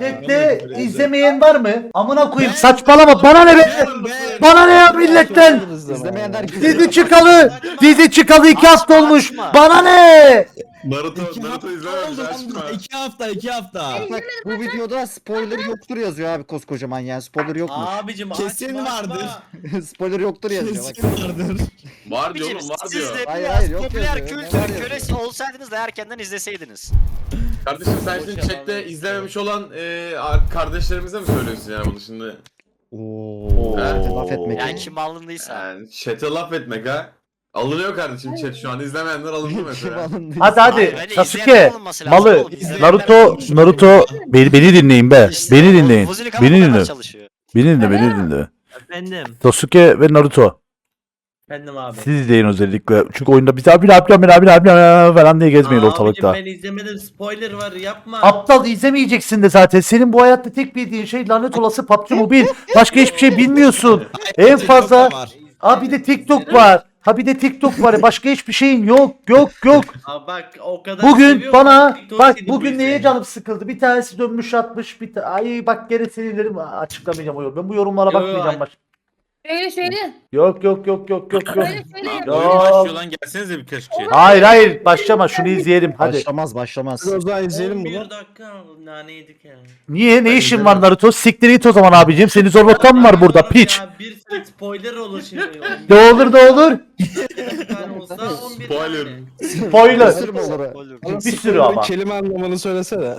Chatte izlemeyen var mı? Amına koyayım saçmalama bana ne be? Bana ne ya milletten? İzlemeyenler Dizi çıkalı, dizi çıkalı iki hafta olmuş. Bana ne? Naruto, İki Naruto hafta izlememiş aşkım. İki hafta, iki hafta. Bak bu videoda spoiler yoktur yazıyor abi koskocaman yani spoiler yokmuş. Abicim Kesin açma, vardır. açma. spoiler yoktur yazıyor bak. Kesin vardır. Var diyor Abicim oğlum var siz diyor. de Hayır, biraz hayır, yok popüler yazıyor. kültür Ne var yazıyor? kölesi olsaydınız da erkenden izleseydiniz. Kardeşim sen şimdi Boş chatte izlememiş olan e, ar- kardeşlerimize mi söylüyorsun yani bunu şimdi? Oo. Laf etmek. Yani kim alındıysa. Yani chat'e laf etmek ha. Alınıyor kardeşim chat şu an izlemeyenler alındı Kim mesela. alındı? Hadi Hayır, hadi bence Sasuke, izleyenler alınması lazım Malı, oğlum, izleyenler Naruto. Naruto beni, beni dinleyin be. İşte Beni o dinleyin. Fuzuli Beni kanalına dinle. çalışıyor. Beni dinle, beni dinle. Efendim. Sasuke ve Naruto. Efendim abi. Siz izleyin özellikle. Çünkü oyunda bir daha bir daha bir daha bir daha falan diye gezmeyin Abicim ortalıkta. ben izlemedim spoiler var yapma. Aptal izlemeyeceksin de zaten. Senin bu hayatta tek bildiğin şey lanet olası PUBG Mobile. Başka hiçbir şey bilmiyorsun. En fazla var. Ha bir de TikTok var. Ha bir de TikTok var. Başka hiçbir şeyin yok. Yok yok. Aa, bak o kadar Bugün seviyorum bana TikTok bak bugün neye canım sıkıldı. Bir tanesi dönmüş atmış. Bir ta- Ay bak gene sinirlerim açıklamayacağım o yorum. Ben bu yorumlara Yo, yo, bakmayacağım ay- baş. Söyle söyle. Yok yok yok yok yok yok. Söyle söyle. Ya. Oyun başlıyor lan gelsenize birkaç kişi. Hayır hayır başlama şunu izleyelim hadi. Başlamaz başlamaz. O zaman izleyelim 11 bunu. dakika nane yedik yani. Niye ne Ben işin var Naruto? Siktir git o zaman abicim. Seni zorluktan mı var burada piç? Ya bir spoiler olur şimdi. Ne olur ne olur. Bir 11 Spoiler. Spoiler. Olur. Bir sürü ama. Kelime anlamını söylesene.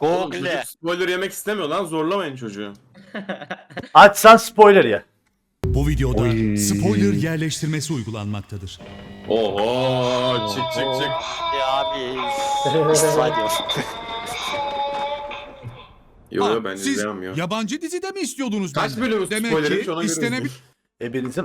Google. spoiler yemek istemiyor lan zorlamayın çocuğu. Açsan spoiler ya. Bu videoda Oy. spoiler yerleştirmesi uygulanmaktadır. Oho çık çık çık. Ya abi. İstifa ediyor. Yo ben siz izleyemem ya. yabancı dizide mi istiyordunuz Kaç benden? bölüm Demek spoilermiş ki ona göre istenebil izleyeyim. Ebenizin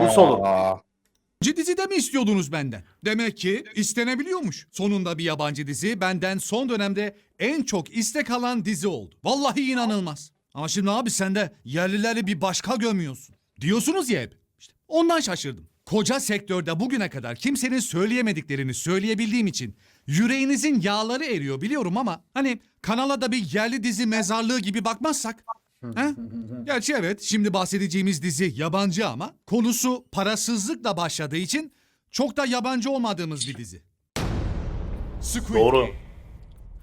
Bu solun. yabancı dizide mi istiyordunuz benden? Demek ki istenebiliyormuş. Sonunda bir yabancı dizi benden son dönemde en çok istek alan dizi oldu. Vallahi inanılmaz. Ama şimdi abi sen de yerlileri bir başka gömüyorsun. Diyorsunuz ya hep. İşte ondan şaşırdım. Koca sektörde bugüne kadar kimsenin söyleyemediklerini söyleyebildiğim için yüreğinizin yağları eriyor biliyorum ama hani kanala da bir yerli dizi mezarlığı gibi bakmazsak He? Gerçi evet şimdi bahsedeceğimiz dizi yabancı ama konusu parasızlıkla başladığı için çok da yabancı olmadığımız bir dizi. Squid Doğru.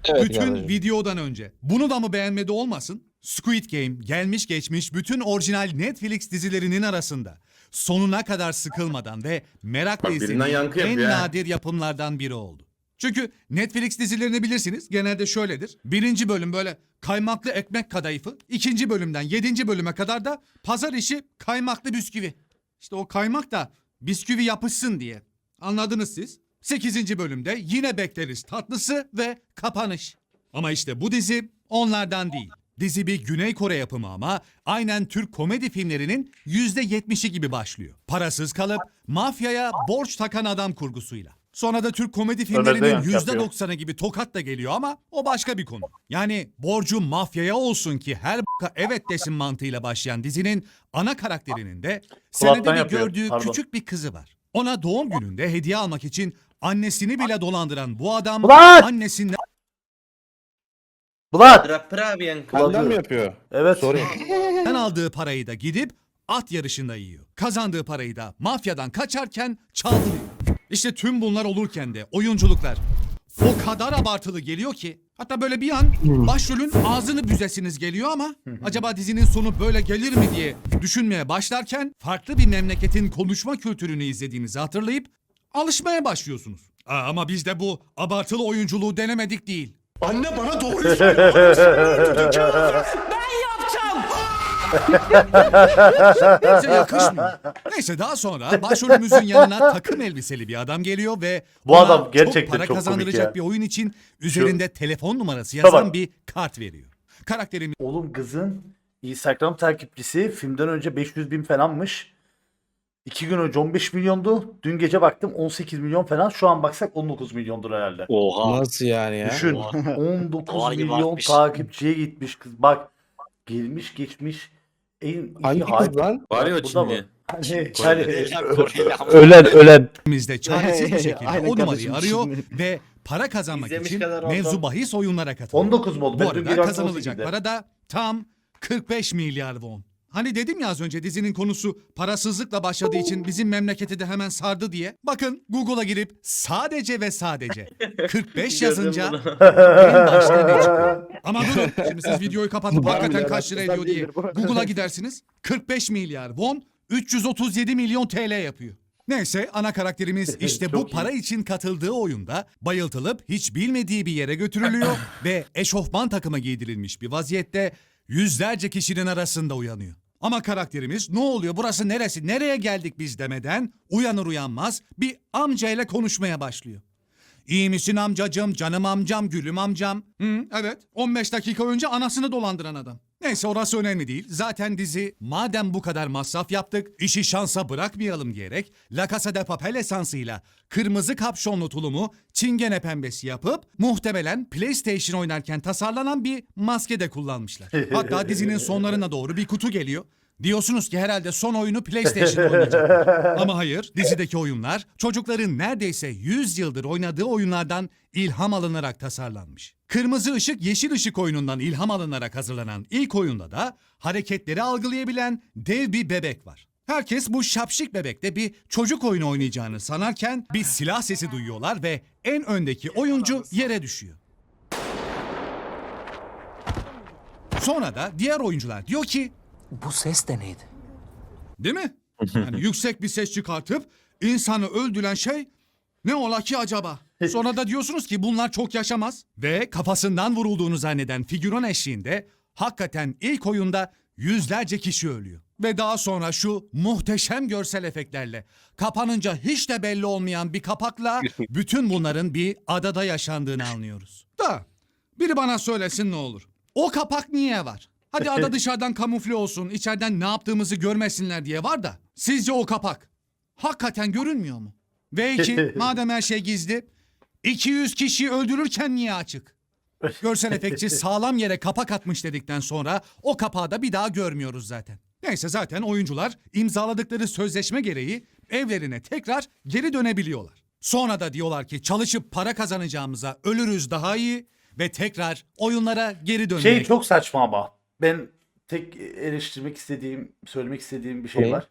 Game. bütün videodan önce. Bunu da mı beğenmedi olmasın? Squid Game gelmiş geçmiş bütün orijinal Netflix dizilerinin arasında. Sonuna kadar sıkılmadan ve merakla Bak birinden izlediğim yankı en yapıyor ha. nadir yapımlardan biri oldu. Çünkü Netflix dizilerini bilirsiniz. Genelde şöyledir. Birinci bölüm böyle kaymaklı ekmek kadayıfı. ikinci bölümden yedinci bölüme kadar da pazar işi kaymaklı bisküvi. İşte o kaymak da bisküvi yapışsın diye. Anladınız siz? 8. bölümde yine bekleriz tatlısı ve kapanış. Ama işte bu dizi onlardan değil. Dizi bir Güney Kore yapımı ama aynen Türk komedi filmlerinin %70'i gibi başlıyor. Parasız kalıp mafyaya borç takan adam kurgusuyla. Sonra da Türk komedi filmlerinin yankı yapıyor. %90'ı gibi tokat da geliyor ama o başka bir konu. Yani borcu mafyaya olsun ki her b**ka evet desin mantığıyla başlayan dizinin ana karakterinin de senede bir yapıyor, gördüğü pardon. küçük bir kızı var. Ona doğum gününde hediye almak için annesini bile dolandıran bu adam Ulan! annesinden Ulan- Benden mi yapıyor? Evet. Sorry. aldığı parayı da gidip at yarışında yiyor. Kazandığı parayı da mafyadan kaçarken çaldırıyor. İşte tüm bunlar olurken de oyunculuklar o kadar abartılı geliyor ki hatta böyle bir an başrolün ağzını büzesiniz geliyor ama acaba dizinin sonu böyle gelir mi diye düşünmeye başlarken farklı bir memleketin konuşma kültürünü izlediğinizi hatırlayıp alışmaya başlıyorsunuz. Aa, ama biz de bu abartılı oyunculuğu denemedik değil. Anne bana doğruyu söyle. Bize yakışmıyor. Neyse daha sonra başrolümüzün yanına takım elbiseli bir adam geliyor ve Bu ona adam gerçekten çok para çok komik kazandıracak ya. bir oyun için üzerinde telefon numarası yazan bak. bir kart veriyor. Karakterimiz Oğlum kızın Instagram takipçisi filmden önce 500 bin falanmış. 2 gün önce 15 milyondu. Dün gece baktım 18 milyon falan. Şu an baksak 19 milyondur herhalde. Oha. Nasıl yani ya? Düşün. Oha. 19 Dolar gibi milyon artmış. takipçiye gitmiş kız. Bak gelmiş geçmiş en Hangi iyi kız lan? Var ya Burada mı? Çinli. Hani, ama. ölen ölen. de çaresiz bir şekilde Aynen o numarayı kardeşim, arıyor şimdi. ve para kazanmak İzlemiş için kadar oldum. mevzu bahis oyunlara katılıyor. 19 mu oldu? Bu Ben dün arada gece kazanılacak 18'de. para da tam 45 milyar won. Hani dedim ya az önce dizinin konusu parasızlıkla başladığı için bizim memleketi de hemen sardı diye. Bakın Google'a girip sadece ve sadece 45 yazınca en başta ne çıkıyor? Ama durun şimdi siz videoyu kapatıp hakikaten kaç lira ediyor diye. Google'a gidersiniz. 45 milyar won 337 milyon TL yapıyor. Neyse ana karakterimiz işte bu para için katıldığı oyunda bayıltılıp hiç bilmediği bir yere götürülüyor ve eşofman takımı giydirilmiş bir vaziyette yüzlerce kişinin arasında uyanıyor. Ama karakterimiz ne oluyor? Burası neresi? Nereye geldik biz? demeden uyanır uyanmaz bir amcayla konuşmaya başlıyor. İyi misin amcacım, canım amcam, gülüm amcam? Hı, evet. 15 dakika önce anasını dolandıran adam. Neyse orası önemli değil. Zaten dizi madem bu kadar masraf yaptık, işi şansa bırakmayalım diyerek La Casa de Papel esansıyla kırmızı kapşonlu tulumu çingene pembesi yapıp muhtemelen PlayStation oynarken tasarlanan bir maske de kullanmışlar. Hatta dizinin sonlarına doğru bir kutu geliyor. Diyorsunuz ki herhalde son oyunu PlayStation oynayacak. Ama hayır, dizideki oyunlar çocukların neredeyse 100 yıldır oynadığı oyunlardan ilham alınarak tasarlanmış. Kırmızı ışık yeşil ışık oyunundan ilham alınarak hazırlanan ilk oyunda da hareketleri algılayabilen dev bir bebek var. Herkes bu şapşik bebekte bir çocuk oyunu oynayacağını sanarken bir silah sesi duyuyorlar ve en öndeki oyuncu yere düşüyor. Sonra da diğer oyuncular diyor ki Bu ses de neydi? Değil mi? Yani yüksek bir ses çıkartıp insanı öldüren şey ne ola ki acaba? Sonra da diyorsunuz ki bunlar çok yaşamaz. Ve kafasından vurulduğunu zanneden figüran eşliğinde hakikaten ilk oyunda yüzlerce kişi ölüyor. Ve daha sonra şu muhteşem görsel efektlerle kapanınca hiç de belli olmayan bir kapakla bütün bunların bir adada yaşandığını anlıyoruz. Da biri bana söylesin ne olur. O kapak niye var? Hadi ada dışarıdan kamufle olsun, içeriden ne yaptığımızı görmesinler diye var da. Sizce o kapak hakikaten görünmüyor mu? Ve iki, madem her şey gizli, 200 kişiyi öldürürken niye açık? Görsel efektçi sağlam yere kapak atmış dedikten sonra o kapağı da bir daha görmüyoruz zaten. Neyse zaten oyuncular imzaladıkları sözleşme gereği evlerine tekrar geri dönebiliyorlar. Sonra da diyorlar ki çalışıp para kazanacağımıza ölürüz daha iyi ve tekrar oyunlara geri dönmek. Şey çok saçma ama. Ben tek eleştirmek istediğim, söylemek istediğim bir şey Ne? var.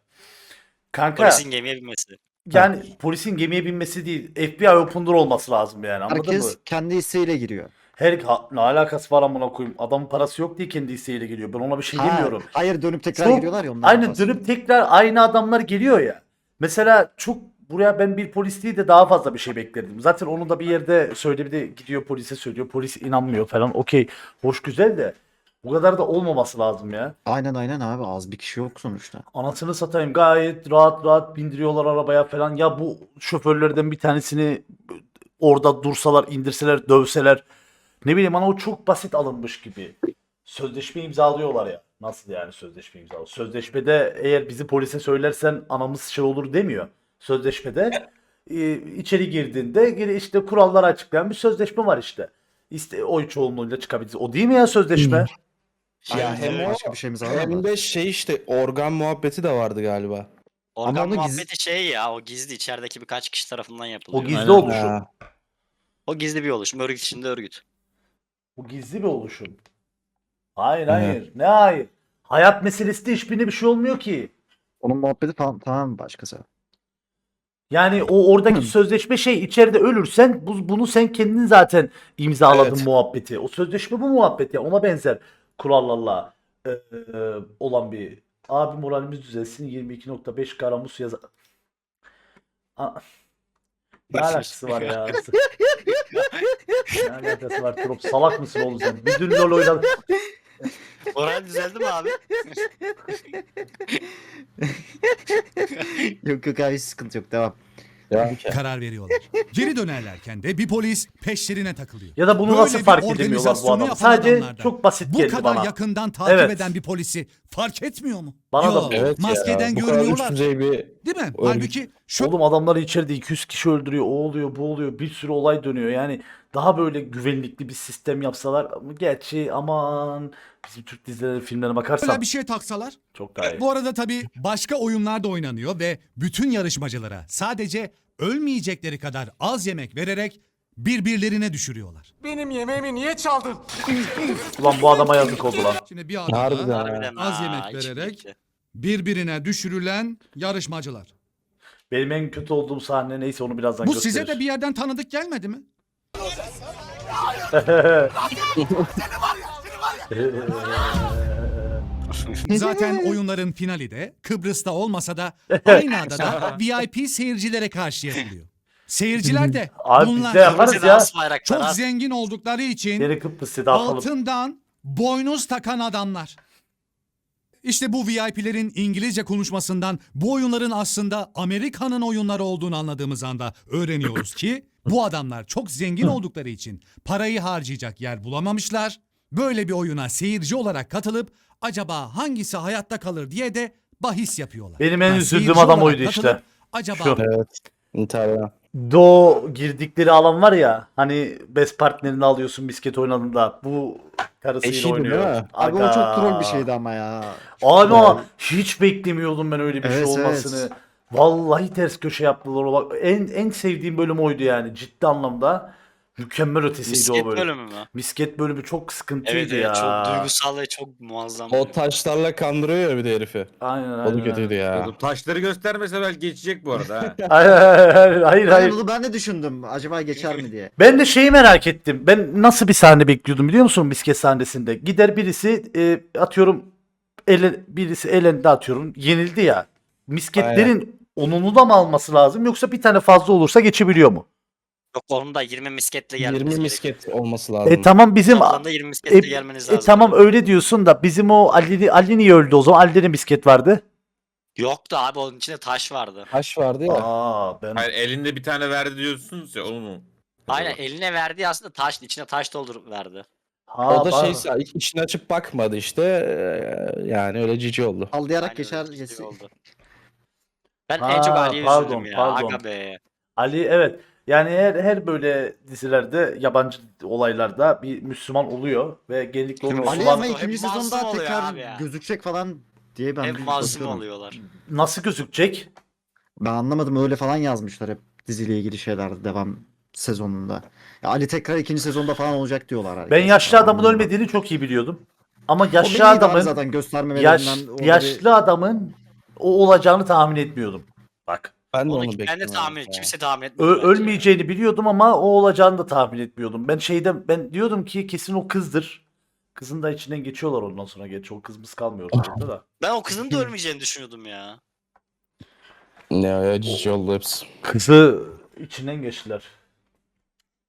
Kanka Polisin gemiye binmesi. yani polisin gemiye binmesi değil, FBI open'dur olması lazım yani anladın mı? Herkes kendi isteğiyle giriyor. Her ha- ne alakası var amına koyayım? Adamın parası yok diye kendi isteğiyle geliyor. Ben ona bir şey Ha, demiyorum. Hayır dönüp tekrar Çok- giriyorlar ya ondan. Aynen bahsediyorum. dönüp tekrar aynı adamlar geliyor ya. Mesela çok buraya ben bir polis değil de daha fazla bir şey beklerdim. Zaten onu da bir yerde söyle bir de gidiyor polise söylüyor. Polis inanmıyor falan. Okey. Hoş güzel de bu kadar da olmaması lazım ya. Aynen aynen abi az bir kişi yok sonuçta. Anasını satayım gayet rahat rahat bindiriyorlar arabaya falan. Ya bu şoförlerden bir tanesini orada dursalar, indirseler, dövseler. Ne bileyim bana o çok basit alınmış gibi. Sözleşme imzalıyorlar ya. Nasıl yani sözleşme imzalıyor? Sözleşmede eğer bizi polise söylersen anamız şey olur demiyor. Sözleşmede e, içeri girdiğinde geri işte kuralları açıklayan bir sözleşme var işte. İşte oy çoğunluğuyla çıkabiliriz. O değil mi ya sözleşme? Ya Aynen, hem o başka bir şeyimiz var hem de şey işte organ muhabbeti de vardı galiba. Organ onu giz- muhabbeti şey ya o gizli içerideki birkaç kişi tarafından yapılıyor. O gizli Aynen. oluşum. Ha. O gizli bir oluşum. Örgüt içinde örgüt. Bu gizli bir oluşum. Hayır hayır. Ne hayır? Hayat meselesi de hiçbirine bir şey olmuyor ki. Onun muhabbeti falan tamam başkası. Yani o oradaki sözleşme şey içeride ölürsen bu, bunu sen kendin zaten imzaladın Evet. muhabbeti. O sözleşme bu muhabbet ya ona benzer kurallarla e, e, olan bir abi moralimiz düzelsin 22.5 karamus yaz. A- Ne alakası var ya? ne alakası var Trop? Salak mısın oğlum sen? Bir dün LoL oynadın. Moral düzeldi mi abi? Yok yok abi hiç sıkıntı yok devam. Ya, karar veriyorlar. Geri dönerlerken de bir polis peşlerine takılıyor. Ya da bunu nasıl bir fark edemiyorlar bu organizasyonu adam? yapan Sadece adamlardan çok basit Bu geldi kadar bana. yakından takip Evet. eden bir polisi fark etmiyor mu? Bana da Yo, evet maskeden ya, bu kadar üst düzey bir Değil mi? Halbuki şu Oğlum adamları içeride 200 kişi öldürüyor, o oluyor, bu oluyor, bir sürü olay dönüyor. Yani daha böyle güvenlikli bir sistem yapsalar, gerçi aman bizim Türk dizileri, filmlerine bakarsan böyle bir şey taksalar. çok daha iyi. Bu arada tabii başka oyunlar da oynanıyor ve bütün yarışmacılara sadece ölmeyecekleri kadar az yemek vererek birbirlerine düşürüyorlar. Benim yemeğimi niye çaldın? Ulan bu adama yazık oldu lan. Şimdi bir adamda Harbiden. Harbiden az ha, yemek içim vererek gitti. birbirine düşürülen yarışmacılar. Benim en kötü olduğum sahne neyse onu birazdan Bu gösterir. size de bir yerden tanıdık gelmedi mi? Zaten oyunların finali de Kıbrıs'ta olmasa da aynı adada VIP seyircilere karşı yapılıyor. Seyirciler de Abi biz bunlar de yaparız Kırmızı ya. dans bayraklar çok zengin oldukları için Geri Kıbrıs'ı da atalım. altından boynuz takan adamlar. İşte bu VIP'lerin İngilizce konuşmasından bu oyunların aslında Amerika'nın oyunları olduğunu anladığımız anda öğreniyoruz ki bu adamlar çok zengin oldukları için parayı harcayacak yer bulamamışlar. Böyle bir oyuna seyirci olarak katılıp acaba hangisi hayatta kalır diye de bahis yapıyorlar. Benim en Yani üzüldüğüm seyirci adam olarak oydu işte. katılıp Acaba Şu. Evet. İntihar. Do girdikleri alan var ya hani best partnerini alıyorsun misket oynadığında bu karısıyla Eşiydi oynuyor. değil mi? Abi o Aga. çok troll bir şeydi ama ya. Abi ama hiç beklemiyordum ben öyle bir Evet, şey olmasını. Vallahi ters köşe yaptılar. o bak. En en sevdiğim bölüm oydu yani ciddi anlamda. Mükemmel ötesiydi Misket o bölüm. bölümü mü? Misket bölümü çok sıkıntıydı Evet ya. evet çok duygusal ve çok muazzam. O taşlarla kandırıyor ya bir de herifi. Aynen O aynen. da kötüydü ya. Oğlum taşları göstermese belki geçecek bu arada ha. Hayır hayır hayır. Hayır. Onu ben de düşündüm. Acaba geçer mi diye. Ben de şeyi merak ettim. Ben nasıl bir sahne bekliyordum biliyor musun misket sahnesinde? Gider birisi e, atıyorum ele, birisi elinde atıyorum yenildi ya. Misketlerin onunu da mı alması lazım yoksa bir tane fazla olursa geçebiliyor mu? Yok onun da 20 misketle gelmeniz 20 gerekiyor. misket olması lazım. E tamam bizim Toplamda 20 misketle e, gelmeniz e, lazım. tamam öyle diyorsun da bizim o Ali, Ali niye öldü o zaman? Ali'de de misket vardı. Yoktu abi onun içinde taş vardı. Taş vardı ya. Aa ben Hayır elinde bir tane verdi diyorsunuz ya onu mu? Aynen eline verdiği aslında taş içine taş doldurup verdi. ha, o da bak- şey içini açıp bakmadı işte. Ee, Yani öyle cici oldu. Sallayarak Aynen geçer. öyle geçsin. oldu. Ben Ha, en çok Ali'ye pardon, üzüldüm ya. pardon. Aga be. Ali evet. Yani her her böyle dizilerde yabancı olaylarda bir Müslüman oluyor ve genellikle o Kim? Ali Müslüman ama Hep ikinci masum sezonda oluyor tekrar abi ya. gözükecek falan diye ben Hep masum bakıyorum. oluyorlar. nasıl gözükecek? Ben anlamadım öyle falan yazmışlar hep diziyle ilgili şeyler devam sezonunda. Ya Ali tekrar ikinci sezonda falan olacak diyorlar. herkes. Ben yaşlı adamın Anlamadım. ölmediğini çok iyi biliyordum. Ama O yaşlı belliydi abi adamın zaten yaş, orada bir- yaşlı adamın o olacağını tahmin etmiyordum. Bak. Ben de Onu onu ben de tahmin ya. Kimse tahmin etmiyor. Ö- ölmeyeceğini biliyordum ama o olacağını da tahmin etmiyordum. Ben şeyden ben diyordum ki kesin o kızdır. Kızın da içinden geçiyorlar ondan sonra geç. O kızımız kalmıyor orada da. Ben o kızın da ölmeyeceğini düşünüyordum ya. Ne ya cici oldu hepsi. Kızı içinden geçtiler.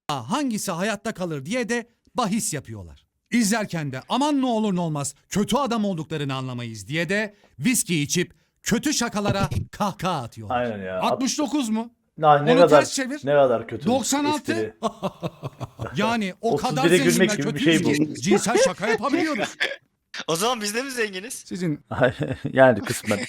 hangisi hayatta kalır diye de bahis yapıyorlar. İzlerken de aman ne olur ne olmaz kötü adam olduklarını anlamayız diye de viski içip kötü şakalara kahkaha atıyorlar. Aynen ya. 69 mu? Na, ne Onu kadar ters çevir. ne kadar kötü. 96. espri. Yani o 31'e kadar gülmek zenginler gibi bir şey ki cinsel şaka yapabiliyoruz. O zaman biz de mi zenginiz? Sizin yani kısmen.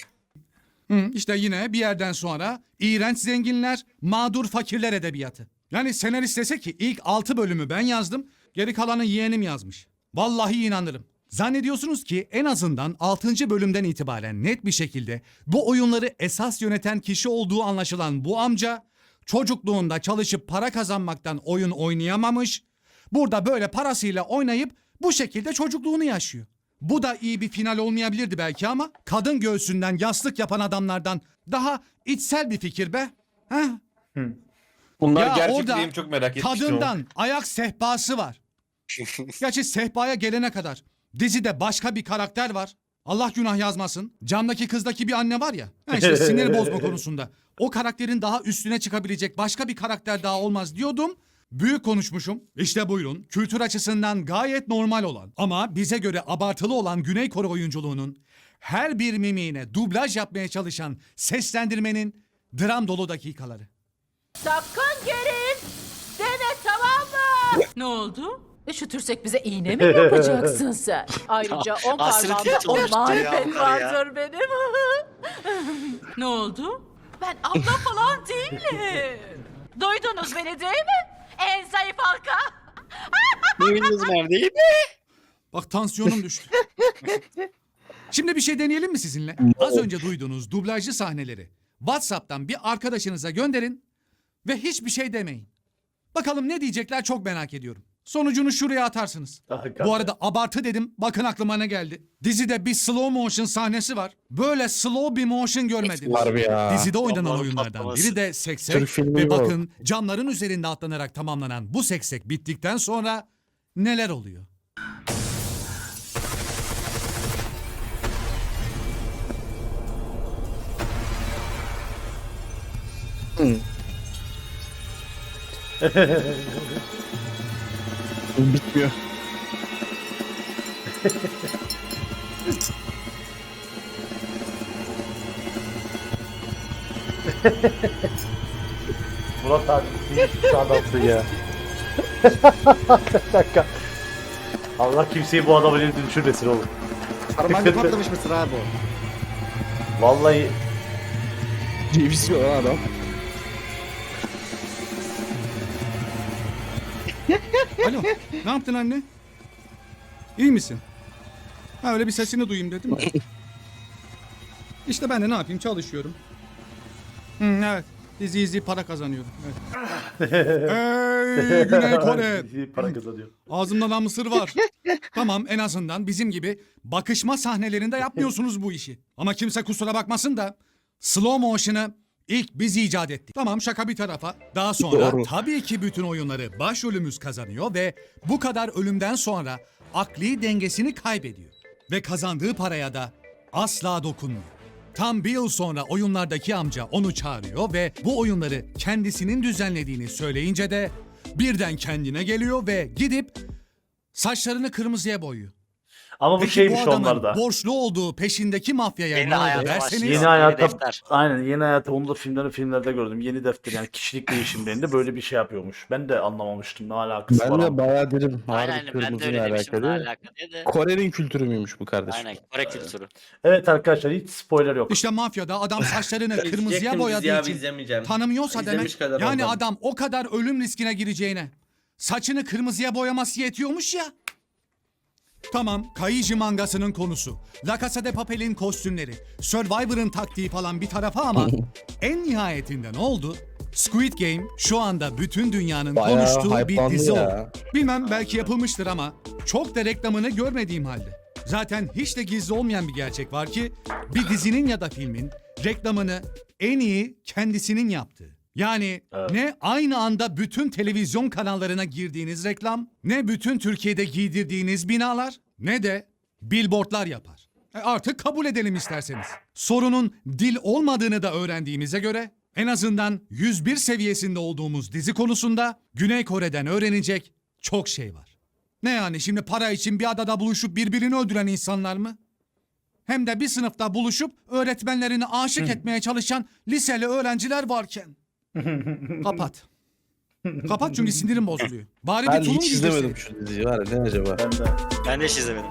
Hı, işte yine bir yerden sonra iğrenç zenginler, mağdur fakirler edebiyatı. Yani senarist dese ki ilk 6 bölümü ben yazdım, geri kalanı yeğenim yazmış. Vallahi inanırım. Zannediyorsunuz ki en azından 6. bölümden itibaren net bir şekilde bu oyunları esas yöneten kişi olduğu anlaşılan bu amca çocukluğunda çalışıp para kazanmaktan oyun oynayamamış. Burada böyle parasıyla oynayıp bu şekilde çocukluğunu yaşıyor. Bu da iyi bir final olmayabilirdi belki ama kadın göğsünden yastık yapan adamlardan daha içsel bir fikir be. Heh, Bunlar Ya gerçek orada miyim çok merak etmiştim. kadından ayak sehpası var. Gerçi sehpaya gelene kadar dizide başka bir karakter var. Allah günah yazmasın. Camdaki kızdaki bir anne var ya. Ha işte sinir bozma konusunda. O karakterin daha üstüne çıkabilecek başka bir karakter daha olmaz diyordum. Büyük konuşmuşum. İşte buyurun. Kültür açısından gayet normal olan ama bize göre abartılı olan Güney Kore oyunculuğunun her bir mimiğine dublaj yapmaya çalışan seslendirmenin dram dolu dakikaları. Sakın gelin deme tamam mı? Ne oldu? Üşütürsek bize iğne mi yapacaksın sen? Ayrıca on Hasret parmağımda yatıyor on ya marifet onlar ya. vardır benim. ne oldu? Ben abla falan değilim. Duydunuz beni değil mi? En zayıf halka. Eviniz neredeydi? Bak tansiyonum düştü. Şimdi bir şey deneyelim mi sizinle? Az önce duyduğunuz dublajlı sahneleri WhatsApp'tan bir arkadaşınıza gönderin ve hiçbir şey demeyin. Bakalım ne diyecekler çok merak ediyorum. Sonucunu şuraya atarsınız. Hakikaten. Bu arada abartı dedim. Bakın aklıma ne geldi. Dizide bir slow motion sahnesi var. Böyle slow bir motion görmedim. Harbi ya. Dizide oynanan Onların oyunlardan patlaması. biri de seksek Türk filmi ve bu. bakın camların üzerinde atlanarak tamamlanan bu seksek bittikten sonra neler oluyor? Bitmiyor. Murat abi büyük bir adamsın ya. Bir dakika. Allah kimseyi bu adamın eline düşürmesin oğlum. Parmağında patlamış mısır abi o. Vallahi Ceviz yiyor lan adam. Alo ne yaptın anne? İyi misin? Ha öyle bir sesini duyayım dedim. işte ben de ne yapayım çalışıyorum. Hı, evet dizi izleyip para kazanıyorum. Evet. Ey Güney Kore. para kazanıyor. Ağzımda lan mısır var. tamam en azından bizim gibi bakışma sahnelerinde yapmıyorsunuz bu işi. Ama kimse kusura bakmasın da slow motion'ı ilk biz icat ettik. Tamam şaka bir tarafa. Daha sonra Doğru. tabii ki bütün oyunları başrolümüz kazanıyor ve bu kadar ölümden sonra akli dengesini kaybediyor. Ve kazandığı paraya da asla dokunmuyor. Tam bir yıl sonra oyunlardaki amca onu çağırıyor ve bu oyunları kendisinin düzenlediğini söyleyince de birden kendine geliyor ve gidip saçlarını kırmızıya boyuyor. Ama bu Peki şeymiş bu adamın onlarda. borçlu olduğu peşindeki mafyaya Yeni ne oldu hayata derseniz başlıyor. Yeni Yeni hayata defter. aynen yeni hayata onu da filmlerde filmlerde gördüm. Yeni defter yani kişilik değişimlerinde böyle bir şey yapıyormuş. Ben de anlamamıştım ne alakası Ben var. de ama. bayağı derim. Aynen Harbi aynen ben de öyle demiştim. Ne alakalı. Kore'nin kültürü müymüş bu kardeşim? Aynen Kore kültürü. Evet arkadaşlar hiç spoiler yok. işte mafyada adam saçlarını kırmızıya boyadığı için izlemeyeceğim. tanımıyorsa İzlemiş demek kadar yani adam o kadar ölüm riskine gireceğine saçını kırmızıya boyaması yetiyormuş ya. Tamam, Kaiji mangasının konusu. La Casa de Papel'in kostümleri, Survivor'ın taktiği falan bir tarafa ama en nihayetinde ne oldu? Squid Game şu anda bütün dünyanın Bayağı konuştuğu bir hype'landı dizi ya. oldu. Bilmem belki yapılmıştır ama çok da reklamını görmediğim halde. Zaten hiç de gizli olmayan bir gerçek var ki bir dizinin ya da filmin reklamını en iyi kendisinin yaptığı. Yani Evet. ne aynı anda bütün televizyon kanallarına girdiğiniz reklam, ne bütün Türkiye'de giydirdiğiniz binalar, ne de billboardlar yapar. E artık kabul edelim isterseniz. Sorunun dil olmadığını da öğrendiğimize göre en azından 101 seviyesinde olduğumuz dizi konusunda Güney Kore'den öğrenecek çok şey var. Ne yani şimdi para için bir adada buluşup birbirini öldüren insanlar mı? Hem de bir sınıfta buluşup öğretmenlerini aşık etmeye çalışan liseli öğrenciler varken. Kapat. Kapat çünkü sinirim bozuluyor. Bari Ben bir tulum hiç izlemedim şu diziyi var ya ne acaba? Ben de Ben de hiç izlemedim.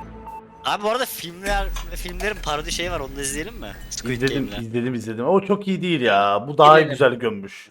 Abi bu arada filmler filmlerin parodi şeyi var onu da izleyelim mi? Squid izledim, izledim izledim. O çok iyi değil ya. Bu daha İzledim. güzel gömmüş.